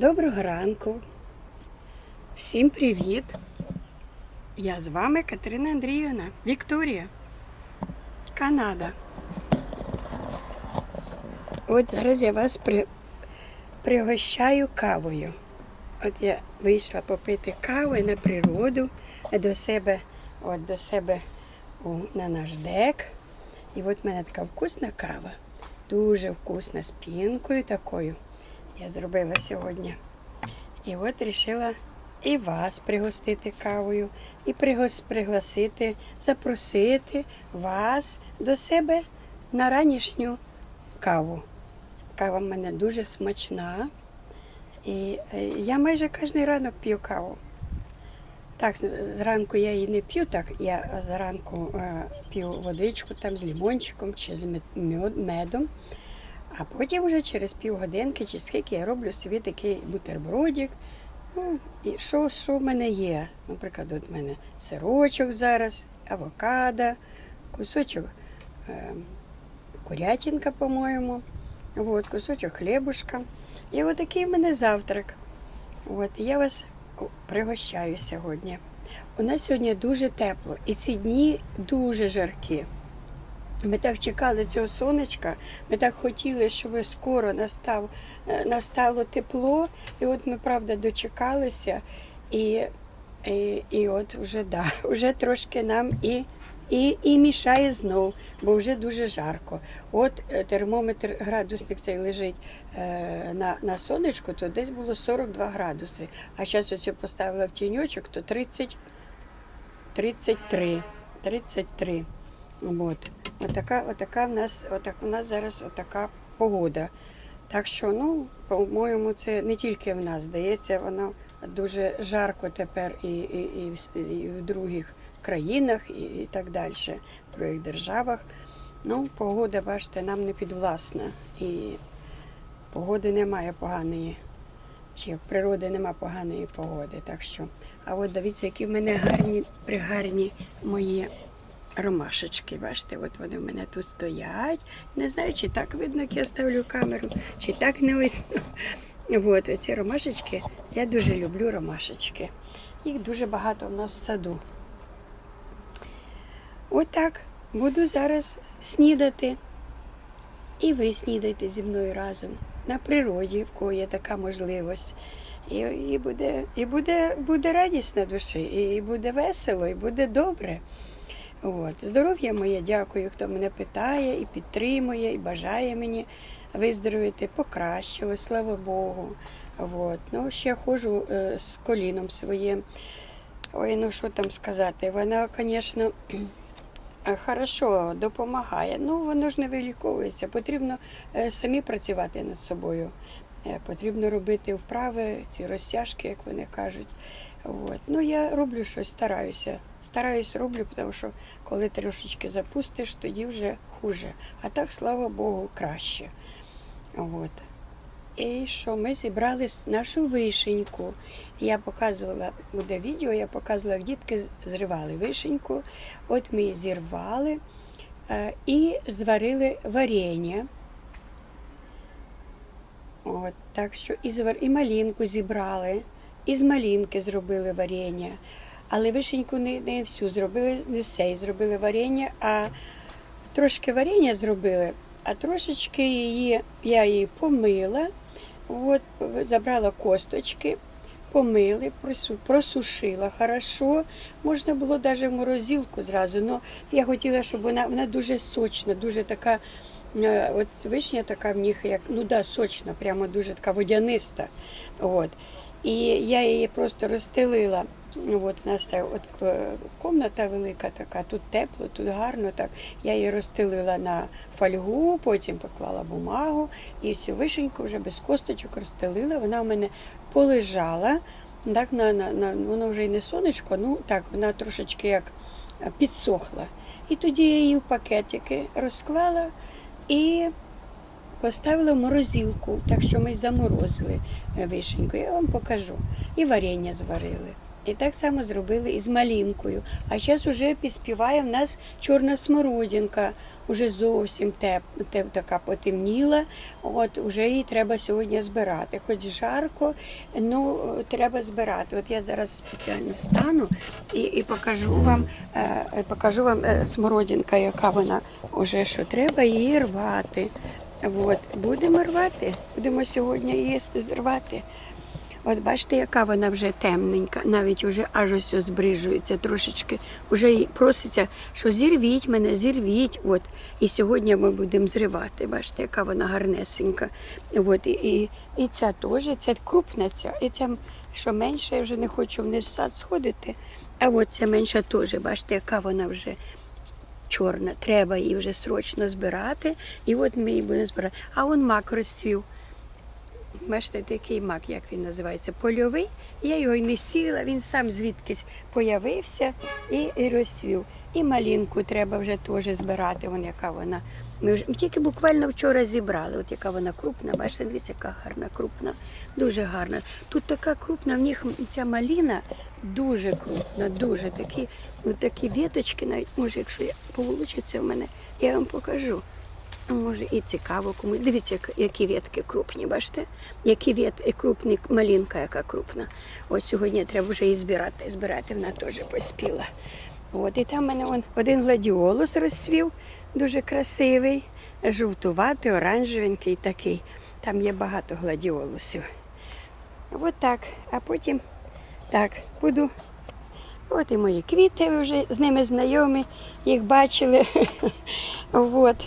Доброго ранку. Всім привіт. Я з вами Катерина Андріївна, Вікторія, Канада. От зараз я вас при... пригощаю кавою. От я вийшла попити кави на природу до себе, от до себе у, на наш дек. І от в мене така вкусна кава. Дуже вкусна з пінкою такою. Я зробила сьогодні. І от вирішила і вас пригостити кавою, і пригласити, запросити вас до себе на ранішню каву. Кава в мене дуже смачна. І е, я майже кожен ранок п'ю каву. Так, зранку я її не п'ю, так я зранку е, п'ю водичку там з лімончиком чи з мед- мед- медом. А потім вже через півгодинки чи скільки я роблю собі такий бутербродик. Ну, і що, що в мене є? Наприклад, от в мене сирочок зараз, авокадо, кусочок е, курятинка, по-моєму, от, кусочок хлібушка. І отакий в мене завтрак. От, я вас пригощаю сьогодні. У нас сьогодні дуже тепло, і ці дні дуже жаркі. Ми так чекали цього сонечка, ми так хотіли, щоб скоро настав, е, настало тепло. І от ми, правда, дочекалися. І, і, і от вже, да, вже трошки нам і, і, і мішає знов, бо вже дуже жарко. От е, термометр, градусник цей лежить е, на, на сонечку, то десь було 42 градуси. А зараз оцю поставила в тіньочок, то 30, 33. 33. От. Отака, отака в нас, отак, у нас зараз отака погода. Так що, ну, по-моєму, це не тільки в нас, здається, воно дуже жарко тепер і, і, і, в, і в других країнах, і, і так далі, в других державах. Ну, погода, бачите, нам не підвласна. І погоди немає поганої. Чи в природи нема поганої погоди. Так що. А от дивіться, які в мене гарні, пригарні мої ромашечки. Бачите, от вони в мене тут стоять. Не знаю, чи так видно, як я ставлю камеру, чи так не видно. От ці ромашечки, я дуже люблю ромашечки. Їх дуже багато в нас в саду. Отак. Буду зараз снідати. І ви снідайте зі мною разом на природі, в кого є така можливість. І, і, буде, і буде, буде радість на душі, і буде весело, і буде добре. От. Здоров'я моє, дякую, хто мене питає і підтримує, і бажає мені виздоровити, покращилось, слава Богу. От. Ну, ще ходжу е, з коліном своїм. Ой, ну що там сказати? Вона, звісно, хорошо допомагає. Ну, воно ж не виліковується. Потрібно е, самі працювати над собою. Е, Потрібно робити вправи, ці розтяжки, як вони кажуть. От. Ну, я роблю щось, стараюся. Стараюсь роблю, тому що коли трошечки запустиш, тоді вже хуже. А так, слава Богу, краще. От. І що ми зібрали нашу вишеньку. Я показувала, буде відео, я показувала, як дітки зривали вишеньку. От ми її зірвали е, і зварили варення. От, так що і, і малинку зібрали, і з малинки зробили варення. Але вишеньку не, не всю зробили, не все і зробили варення, а трошки варення зробили, а трошечки її, я її помила, от, забрала косточки, помили, просушила хорошо. Можна було навіть в морозилку зразу, але я хотіла, щоб вона, вона дуже сочна, дуже така, от вишня така в них, як, ну да, сочна, прямо дуже така водяниста. От. І я її просто розстелила. От у нас ця от е, комната велика така, тут тепло, тут гарно. Так. Я її розстелила на фольгу, потім поклала бумагу і всю вишеньку вже без косточок розстелила. Вона в мене полежала. Так, на, на, на, воно вже й не сонечко, ну так, вона трошечки як е, підсохла. І тоді я її в пакетики розклала і поставили в морозилку, так що ми заморозили е, вишеньку. Я вам покажу. І варення зварили. І так само зробили і з малинкою. А зараз вже підспіває в нас чорна смородинка, уже зовсім теп, теп, така потемніла. От уже її треба сьогодні збирати. Хоч жарко, ну треба збирати. От я зараз спеціально встану і, і покажу вам, е, е, покажу вам е, смородинка, яка вона вже що треба її рвати. От, будемо рвати, будемо сьогодні її зрвати. От бачите, яка вона вже темненька, навіть вже аж ось збрижується трошечки. Уже їй проситься, що зірвіть мене, зірвіть. От. І сьогодні ми будемо зривати. Бачите, яка вона гарнесенька. От. І, і, і ця теж, ця крупна ця. І ця, що менша, я вже не хочу вниз в сад сходити. А от ця менша теж, бачите, яка вона вже чорна. Треба її вже срочно збирати. І от ми її будемо збирати. А он мак розцвів. Бачите, такий мак, як він називається, польовий. Я його й не сіла, він сам звідкись появився і, і розцвів. І малинку треба вже теж збирати, вон яка вона. Ми вже тільки буквально вчора зібрали. От яка вона крупна, бачите, дивіться, яка гарна, крупна, дуже гарна. Тут така крупна, в них ця маліна дуже крупна, дуже такі, от такі віточки, навіть може, якщо я получиться в мене, я вам покажу. Може і цікаво комусь. Дивіться, які ветки крупні, бачите? Які ветки крупні, малинка яка крупна. Ось сьогодні треба вже її збирати. Збирати вона теж поспіла. От, і там в мене он, один гладіолус розцвів, дуже красивий, жовтуватий, оранжевенький такий. Там є багато гладіолусів. От так. А потім так, буду. От і мої квіти, ви вже з ними знайомі, їх бачили. От.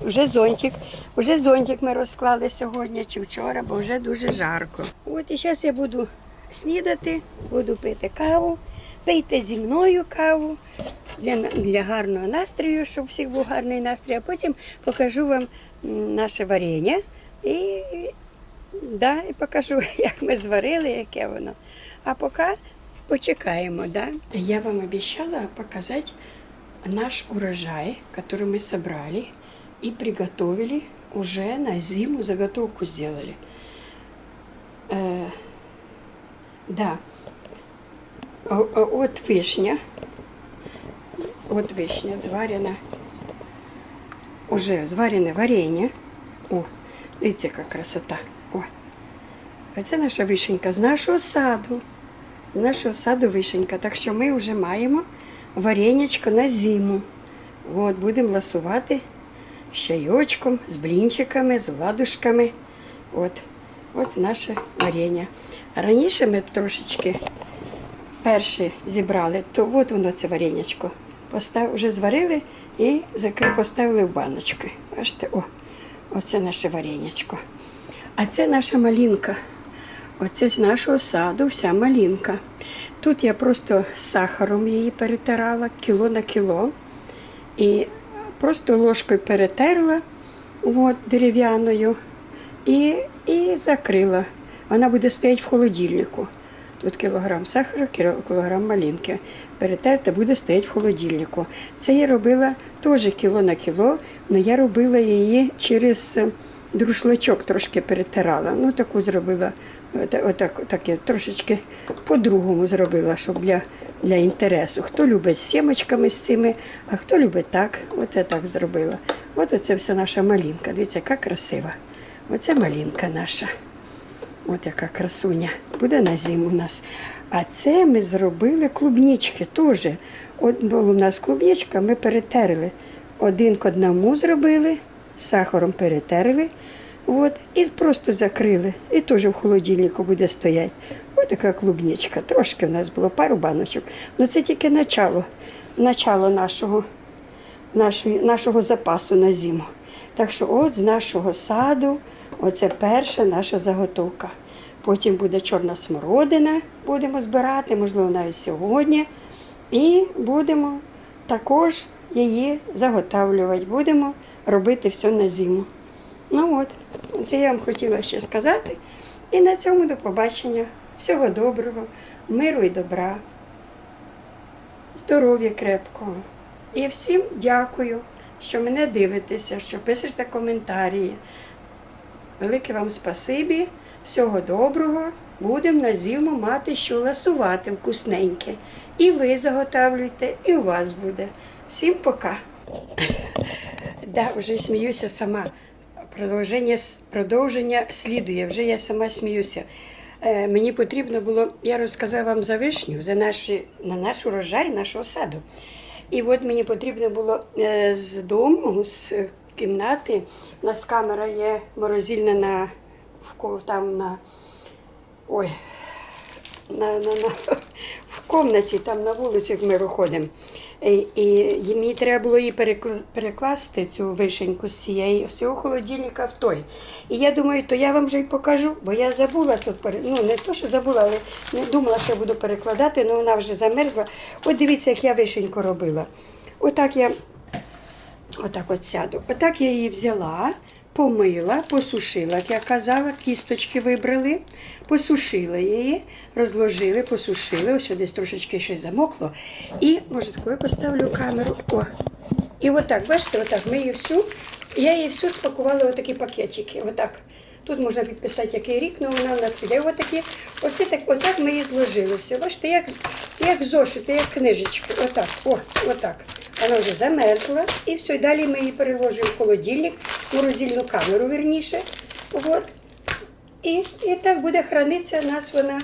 Вже зонтик. Вже зонтик ми розклали сьогодні чи вчора, бо вже дуже жарко. От і зараз я буду снідати, буду пити каву, пийте зі мною каву для, для гарного настрою, щоб всіх був гарний настрій, а потім покажу вам наше варення і, да, і покажу, як ми зварили, яке воно. А поки почекаємо. Да? Я вам обіцяла показати наш урожай, который мы собрали и приготовили уже на зиму заготовку сделали. Э, да. О- о- От вишня. От вишня зварена. Уже зварене варенье. О, дивіться, яка красота. О. Це наша вишенька з нашого саду. З нашого саду вишенька. Так що ми вже маємо варенячко на зиму. От, будемо ласувати чайочком, з блінчиками, з оладушками. От, от наше варення. Раніше ми трошечки перше зібрали, то от воно це варенячко. Постав, вже зварили і поставили в баночки. Бачите, о, оце наше варенячко. А це наша малинка. Оце з нашого саду вся малинка. Тут я просто сахаром її перетирала кіло на кіло. І просто ложкою перетерла от, дерев'яною і, і закрила. Вона буде стояти в холодильнику. Тут кілограм сахару, кілограм малинки. Перетерта буде стояти в холодильнику. Це я робила теж кіло на кіло, але я робила її через е, друшлачок трошки перетирала. Ну, таку зробила, отак, так я трошечки по-другому зробила, щоб для, для інтересу. Хто любить з сімочками з цими, а хто любить так. От я так зробила. От оце все наша малинка. Дивіться, яка красива. Оце малинка наша. От яка красуня. Буде на зиму у нас. А це ми зробили клубнички теж. От була у нас клубничка, ми перетерли. Один к одному зробили, сахаром перетерли. От, і просто закрили. І теж в холодильнику буде стояти. Ось така клубничка. Трошки в нас було пару баночок. Ну це тільки начало, начало нашого, нашої, нашого запасу на зиму. Так що от з нашого саду, оце перша наша заготовка. Потім буде чорна смородина, будемо збирати, можливо, навіть сьогодні. І будемо також її заготовлювати. Будемо робити все на зиму. Ну от, це я вам хотіла ще сказати. І на цьому до побачення. Всього доброго, миру і добра, здоров'я крепкого. І всім дякую, що мене дивитеся, що пишете коментарі. Велике вам спасибі. Всього доброго. Будемо на зиму мати що ласувати вкусненьке. І ви заготавлюйте, і у вас буде. Всім пока. Да, вже сміюся сама. Продовження, продовження слідує. Вже я сама сміюся. Е, мені потрібно було, я розказала вам за вишню, за наші, на наш урожай, нашого саду. І от мені потрібно було е, з дому, з кімнати. У нас камера є морозильна на, там на. Ой, на, на, на, в комнаті, там на вулицю, ми виходимо. І, і мені треба було її перекласти, цю вишеньку з цієї, з цього холодильника в той. І я думаю, то я вам вже й покажу, бо я забула тут, ну не то, що забула, але не думала, що буду перекладати, але вона вже замерзла. От дивіться, як я вишеньку робила. Отак я Отак от сяду. Отак я її взяла, помила, посушила, як я казала, кісточки вибрали, посушила її, розложили, посушили, ось десь трошечки щось замокло. І, може, таку я поставлю камеру. О. І отак, бачите, отак ми її всю, я її всю спакувала в такі пакетики. Отак. Тут можна підписати, який рік, але вона у нас піде отакі. Оце так, отак ми її зложили. Все, бачите, як, як зошити, як книжечки. Отак, о, отак. Вона вже замерзла. І все, далі ми її переложимо в холодильник, в морозильну камеру, вірніше. От. І, і так буде хранитися нас вона,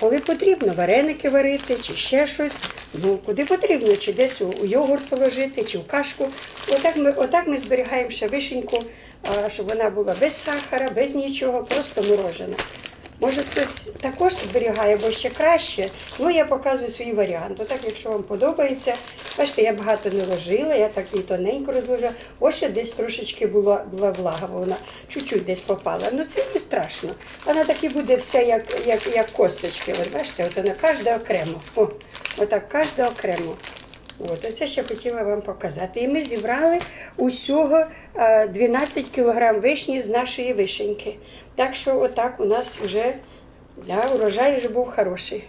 коли потрібно, вареники варити, чи ще щось. Ну, куди потрібно, чи десь у, у йогурт положити, чи в кашку. Отак ми, отак ми зберігаємо ще вишеньку, щоб вона була без сахара, без нічого, просто морожена. Може, хтось також зберігає, бо ще краще. Ну, я показую свій варіант. Отак, якщо вам подобається, бачите, я багато не ложила, я так її тоненько розложила. Ось ще десь трошечки була, була влага, бо вона чуть-чуть десь попала. Ну це не страшно. Вона так і буде вся, як, як, як косточки. От бачите, от вона кожна окремо. О, отак кожна окремо. От, оце ще хотіла вам показати. І ми зібрали усього е, 12 кілограм вишні з нашої вишеньки. Так що отак у нас вже да, урожай вже був хороший.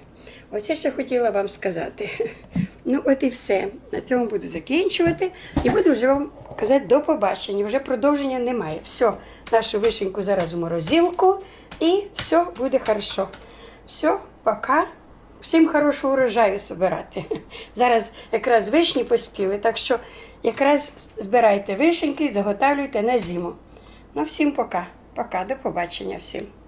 Оце ще хотіла вам сказати. Ну, от і все. На цьому буду закінчувати і буду вже вам казати до побачення. Вже продовження немає. Все, нашу вишеньку зараз у морозилку і все буде хорошо. Все, пока. Всім хорошого урожаю збирати. Зараз якраз вишні поспіли, так що якраз збирайте вишеньки і заготавлюйте на зиму. Ну, всім пока. Пока, до побачення всім.